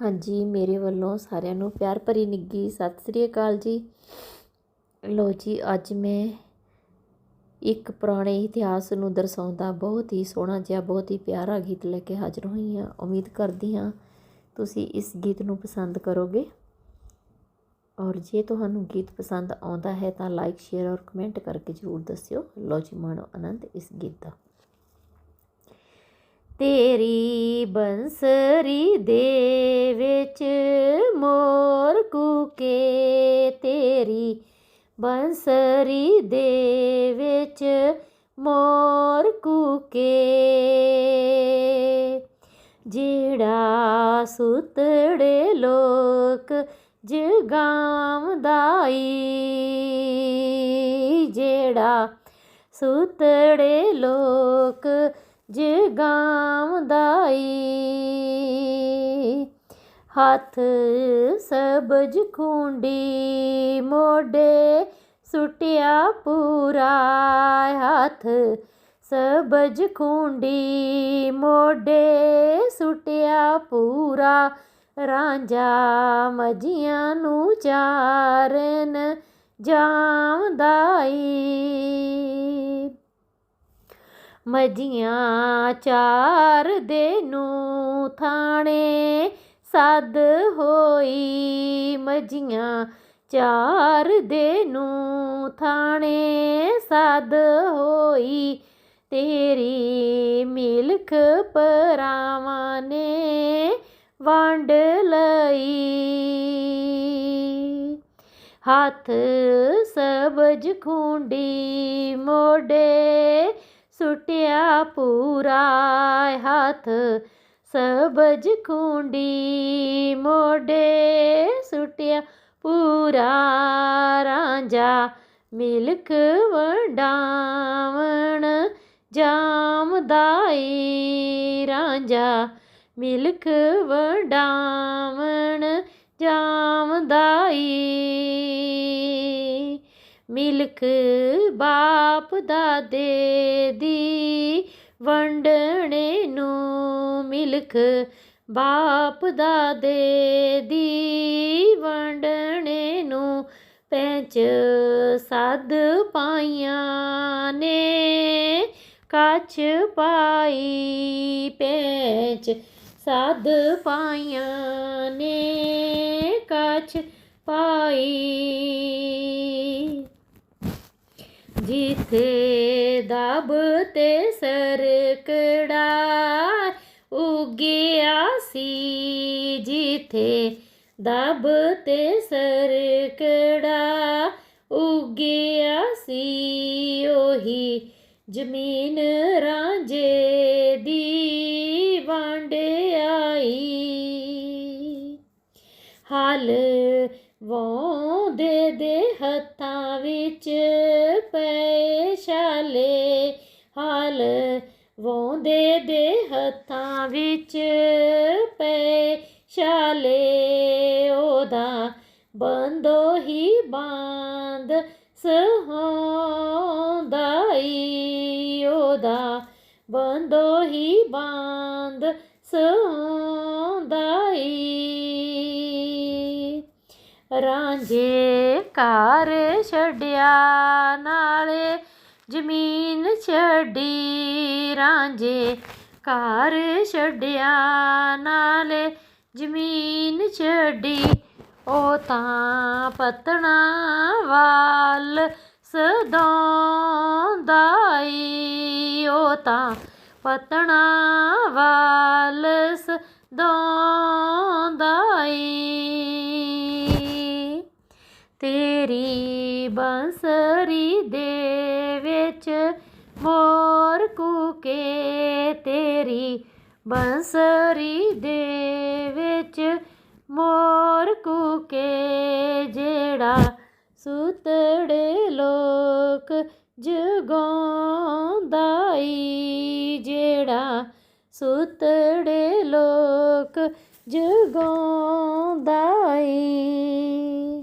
ਹਾਂਜੀ, ਮੇਰੇ ਵੱਲੋਂ ਸਾਰਿਆਂ ਨੂੰ ਪਿਆਰ ਭਰੀ ਨਿੱਗੀ ਸਤਿ ਸ੍ਰੀ ਅਕਾਲ ਜੀ। ਲੋ ਜੀ, ਅੱਜ ਮੈਂ ਇੱਕ ਪੁਰਾਣੇ ਇਤਿਹਾਸ ਨੂੰ ਦਰਸਾਉਂਦਾ, ਬਹੁਤ ਹੀ ਸੋਹਣਾ ਜਿਹਾ, ਬਹੁਤ ਹੀ ਪਿਆਰਾ ਗੀਤ ਲੈ ਕੇ ਹਾਜ਼ਰ ਹੋਈ ਹਾਂ। ਉਮੀਦ ਕਰਦੀ ਹਾਂ ਤੁਸੀਂ ਇਸ ਗੀਤ ਨੂੰ ਪਸੰਦ ਕਰੋਗੇ। ਔਰ ਜੇ ਤੁਹਾਨੂੰ ਗੀਤ ਪਸੰਦ ਆਉਂਦਾ ਹੈ ਤਾਂ ਲਾਈਕ ਸ਼ੇਅਰ ਔਰ ਕਮੈਂਟ ਕਰਕੇ ਜ਼ਰੂਰ ਦੱਸਿਓ। ਲੋ ਜੀ, ਮਾਣੋ ਆਨੰਦ, ਇਸ ਗੀਤ ਦਾ। ਤੇਰੀ ਬੰਸਰੀ ਦੇ ਵਿੱਚ ਮੋਰ ਕੂਕੇ, ਤੇਰੀ ਬੰਸਰੀ ਦੇ ਵਿੱਚ ਮੋਰ ਕੂਕੇ। ਜਿਹੜਾ ਸੁਤੜੇ ਲੋਕ ਜਗਾਉਂਦਾਈ ਜਿਹੜਾ ਸੁਤੜੇ ਲੋਕ ਜਗਾਉਂਦਾਈ ਹੱਥ ਸਬਜ ਖੁੰਡੀ ਮੋਢੇ ਸੁਟਿਆ ਪੂਰਾ ਹੱਥ ਸਬਜ ਖੁੰਡੀ ਮੋਢੇ ਸੁਟਿਆ ਪੂਰਾ ਰਾਂਝਾ ਮਜੀਆਂ ਨੂੰ ਚਾਰਨ ਜਾਉਂਦਾਈ ਮਜੀਆਂ ਚਾਰ ਦੇ ਨੂੰ ਥਾਣੇ, ਸੱਦ ਹੋਈ ਮਜੀਆਂ ਚਾਰ ਦੇ ਨੂੰ ਥਾਣੇ, ਸੱਦ ਹੋਈ ਤੇਰੀ ਮਿਲਖ ਪਰਾਵਾਂ ਨੇ ਵੰਡ ਲਈ। ਹੱਥ ਸਬਜ ਖੁੰਡੀ ਮੋਢੇ ਸੁਟਿਆ ਪੂਰਾ ਹੱਥ, ਸਬਜ ਖੁੰਡੀ ਮੋਢੇ ਸੁਟਿਆ ਪੂਰਾ ਰਾਂਝਾ ਮਿਲਕ ਵੰਡਾਵਣ ਜਾਮਦਾਈ ਰਾਂਝਾ ਮਿਲਕ ਵੰਡਾਵਣ ਮਿਲਖ ਬਾਪ ਦਾਦੇ ਦੀ ਵੰਡਣੇ ਨੂੰ ਮਿਲਖ ਬਾਪ ਦਾਦੇ ਦੀ ਵੰਡਣੇ ਨੂੰ ਪੈਂਚ ਸੱਦ ਪਾਈਆਂ ਨੇ। ਕੱਚ ਪਾਈ ਪੈਂਚ ਸੱਦ ਪਾਈਆਂ ਨੇ। ਕੱਚ ਪਾਈ ਜਿੱਥੇ ਦਬ ਤੇ ਸਰਕੜਾ ਉਗਿਆ ਸੀ, ਜਿੱਥੇ ਦਬ ਤੇ ਸਰਕੜਾ ਉਗਿਆ ਸੀ, ਉਹੀ ਜ਼ਮੀਨ ਰਾਂਝੇ ਦੀ ਵੰਡ ਆਈ। ਹਲ ਵਾਉਂਦੇ ਦੇ ਹੱਥਾਂ ਵਿੱਚ ਪਏ ਛਾਲੇ, ਹਾਲ ਵਾਉਂਦੇ ਦੇ ਹੱਥਾਂ ਵਿੱਚ ਪਏ ਛਾਲੇ। ਉਹਦਾ ਬੰਦੋ ਹੀ ਬਾਂਦ ਸਹਾਉਂਦਾਈ ਉਹਦਾ ਬੰਦੋ ਹੀ ਬਾਂਦ ਰਾਂਝੇ ਘਰ ਛੱਡਿਆ, ਨਾਲੇ ਜ਼ਮੀਨ ਛੱਡੀ। ਰਾਂਝੇ ਘਰ ਛੱਡਿਆ, ਨਾਲੇ ਜ਼ਮੀਨ ਛੱਡੀ। ਉਹ ਤਾਂ ਪਤਣਾ ਵਾਲ ਸਦਾਉਂਦਾਈ ਉਹ ਤਾਂ ਪਤਣਾ ਵਾਲ ਸਦਾਉਂਦਾਈ ਬੰਸਰੀ ਦੇ ਵਿੱਚ ਮੋਰ ਕੂਕੇ ਤੇਰੀ। ਬੰਸਰੀ ਦੇ ਵਿੱਚ ਮੋਰ ਕੂਕੇ, ਜਿਹੜਾ ਸੁਤੜੇ ਲੋਕ ਜਗਾਉਂਦਾਈ ਜਿਹੜਾ ਸੁਤੜੇ ਲੋਕ ਜਗਾਉਂਦਾਈ